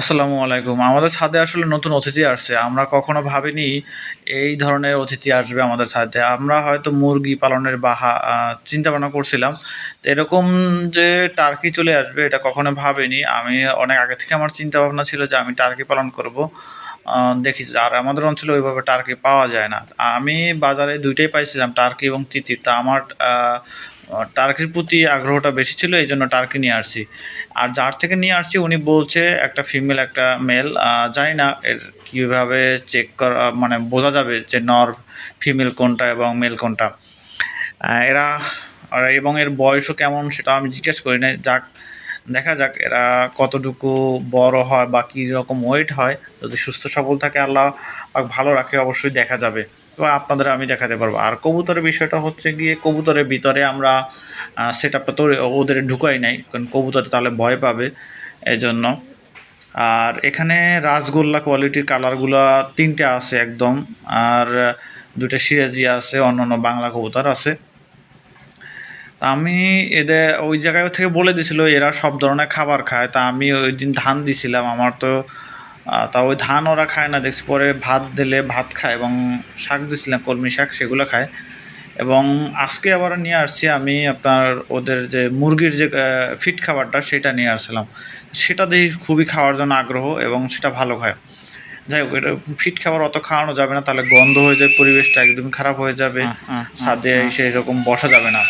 আসসালামু আলাইকুম। আমাদের ছাদে আসলে নতুন অতিথি আসছে। আমরা কখনো ভাবিনি এই ধরনের অতিথি আসবে আমাদের ছাদে। আমরা হয়তো মুরগি পালনের বাহা চিন্তা ভাবনা করছিলাম। এরকম যে টার্কি চলে আসবে, এটা কখনো ভাবিনি। আমি অনেক আগে থেকে আমার চিন্তা ভাবনা ছিল যে আমি টার্কি পালন করব। দেখি আর আমাদের অঞ্চলে ওইভাবে টার্কি পাওয়া যায় না। আমি বাজারে দুইটাই পাইছিলাম, টার্কি এবং তিতির তা আমার টার্কির প্রতি আগ্রহটা বেশি ছিল, এই জন্য টার্কি নিয়ে আসছি। আর যার থেকে নিয়ে আসছি, উনি বলছে একটা ফিমেল একটা মেল জানি না এর কীভাবে চেক করা মানে বোঝা যাবে যে নর ফিমেল কোনটা এবং মেল কোনটা। এরা এবং এর বয়সও কেমন সেটা আমি জিজ্ঞেস করি না যাক, দেখা যাক এরা কতটুকু বড় হয় বা কী রকম ওয়েট হয়। যদি সুস্থ সবল থাকে, আল্লাহ ভালো রাখে, অবশ্যই দেখা যাবে। এবং আপনাদের আমি দেখাতে পারব। আর কবুতরের বিষয়টা হচ্ছে গিয়ে, কবুতরের ভিতরে আমরা সেট আপটা তো ওদের ঢুকাই নাই, কারণ কবুতর তাহলে ভয় পাবে এই জন্য আর এখানে রাসগোল্লা কোয়ালিটির কালারগুলো তিনটে আছে একদম, আর দুটো সিরাজি আছে অন্য অন্য বাংলা কবুতর আছে। তা আমি এদের, ওই জায়গায় থেকে বলে দিছিল, এরা সব ধরনের খাবার খায়। তা আমি ওই দিন ধান দিছিলাম, আমার তো তা ওই ধান ওরা খায় না দেখছি পরে ভাত দিলে ভাত খায় এবং শাক দিছিলাম কলমি শাক সেগুলো খায়। এবং আজকে আবার নিয়ে আসছি আমি আপনার ওদের যে মুরগির যে ফিট খাবারটা সেটা নিয়ে আসছিলাম। সেটা দেখি খুবই খাওয়ার জন্য আগ্রহ এবং সেটা ভালো খায় যাই হোক এটা ফিট খাবার অত খাওয়ানো যাবে না তাহলে গন্ধ হয়ে যায় পরিবেশটা একদম খারাপ হয়ে যাবে। ছাদে সেই রকম বসা যাবে না।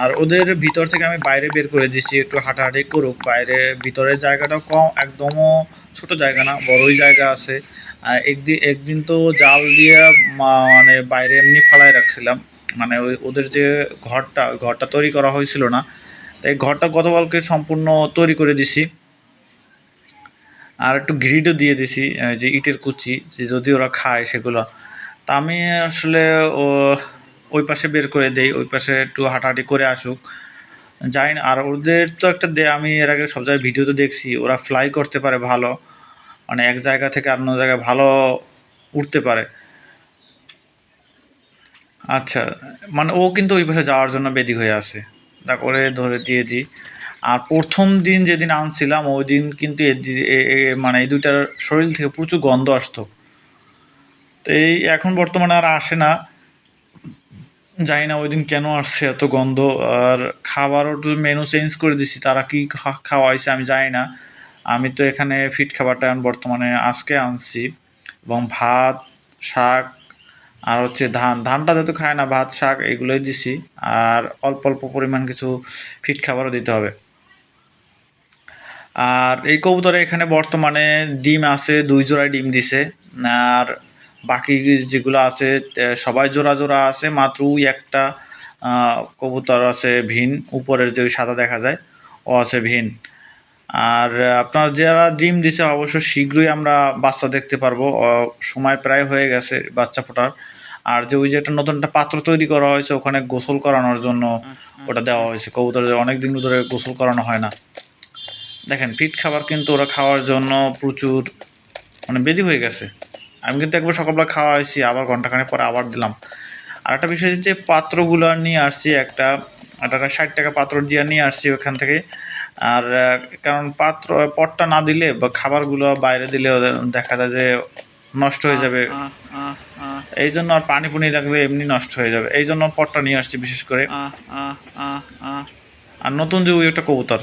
আর ওদের ভিতর থেকে আমি বাইরে বের করে দিচ্ছি একটু হাঁটাহাঁটি করুক। বাইরে ভিতরের জায়গাটাও কম, একদমও ছোট জায়গা না, বড়ই জায়গা আছে। একদিন একদিন তো জাল দিয়ে মানে বাইরে এমনি ফালায় রাখছিলাম। মানে ওই, ওদের যে ঘরটা, ওই ঘরটা তৈরি করা হয়েছিল না। তাই ঘরটা গতকালকে সম্পূর্ণ তৈরি করে দিছি। আর একটু গ্রিডও দিয়ে দিছি যে ইটের কুচি, যে যদি ওরা খায় সেগুলো। তা আমি আসলে ও ওই পাশে বের করে দেই, ওই পাশে একটু হাঁটাহাঁটি করে আসুক। যাই না, আর ওদের তো একটা দে, আমি এর আগে সব জায়গায় ভিডিওতে দেখছি, ওরা ফ্লাই করতে পারে ভালো। মানে এক জায়গা থেকে অন্য জায়গায় ভালো উঠতে পারে। আচ্ছা মানে ও কিন্তু ওই পাশে যাওয়ার জন্য বেদি হয়ে আসে আছে তারপরে ধরে দিয়ে দিই। আর প্রথম দিন যেদিন আনছিলাম, ওই দিন কিন্তু মানে এই দুইটার শরীর থেকে প্রচুর গন্ধ আসতো। তো এই এখন বর্তমানে আর আসে না। জানি না ওই দিন কেন আসছে এত গন্ধ, আর খাবারও একটু মেনু চেঞ্জ করে দিছি, তারা কি খাওয়াইছে আমি জানি না। আমি তো এখানে ফিট খাবারটা এখন বর্তমানে আজকে আনছি, এবং ভাত, শাক, আর হচ্ছে ধান। ধানটা যেহেতু খায় না, ভাত, শাক এগুলোই দিছি, আর অল্প অল্প পরিমাণ কিছু ফিট খাবারও দিতে হবে। আর এই কবুতরে এখানে বর্তমানে ডিম আছে, দুই জোড়ায় ডিম দিছে, আর বাকি যেগুলো আছে সবাই জোড়া জোড়া আছে মাত্র ওই একটা কবুতর আছে ভিন উপরের যে ওই সাদা দেখা যায় ও আছে ভিন। আর আপনার যারা ডিম দিছে অবশ্য শীঘ্রই আমরা বাচ্চা দেখতে পারব সময় প্রায় হয়ে গেছে বাচ্চা ফোটার। আর যে ওই যে একটা নতুন একটা পাত্র তৈরি করা হয়েছে ওখানে গোসল করানোর জন্য ওটা দেওয়া হয়েছে। কবুতরের অনেক দিন ধরে গোসল করানো হয় না। দেখেন ফিট খাবার কিন্তু ওরা খাওয়ার জন্য প্রচুর মানে বেদি হয়ে গেছে। আমি কিন্তু একবার সকালবেলা খাওয়া হয়েছি আবার ঘন্টাখানেক পরে আবার দিলাম। আর একটা বিষয় যে পাত্রগুলো নিয়ে আসছি একটা একটা ষাট টাকা পাত্র দিয়ে নিয়ে আসছি ওখান থেকে। আর কারণ পাত্র পটটা না দিলে বা খাবারগুলো বাইরে দিলে ওদের দেখা যায় যে নষ্ট হয়ে যাবে। এই জন্য আর পানি পুনি রাখলে এমনি নষ্ট হয়ে যাবে। এই জন্য পটটা নিয়ে আসছি বিশেষ করে। আর নতুন যে ওই একটা কবুতর।